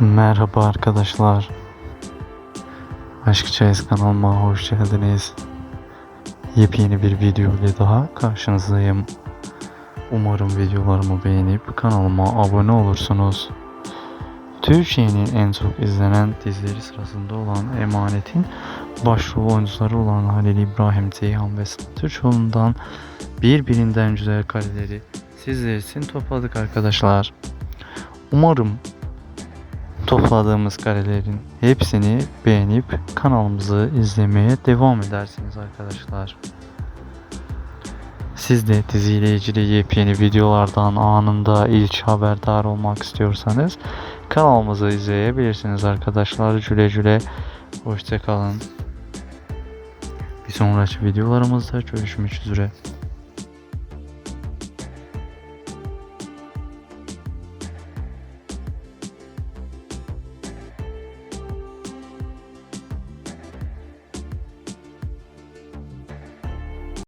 Merhaba arkadaşlar. Aşk Çayız kanalıma hoş geldiniz. Yepyeni bir video ile daha karşınızdayım. Umarım videolarımı beğenip kanalıma abone olursunuz. Türkiye'nin en çok izlenen dizileri sırasında olan Emanet'in başrol oyuncuları olan Halil İbrahim Ceyhan ve Sıla Türkoğlu'ndan birbirinden güzel kareleri sizler için topladık arkadaşlar. Umarım topladığımız karelerin hepsini beğenip kanalımızı izlemeye devam edersiniz arkadaşlar. Siz de diziyle ilgili yepyeni videolardan anında ilk haberdar olmak istiyorsanız kanalımızı izleyebilirsiniz arkadaşlar. Güle güle hoşçakalın. Bir sonraki videolarımızda görüşmek üzere.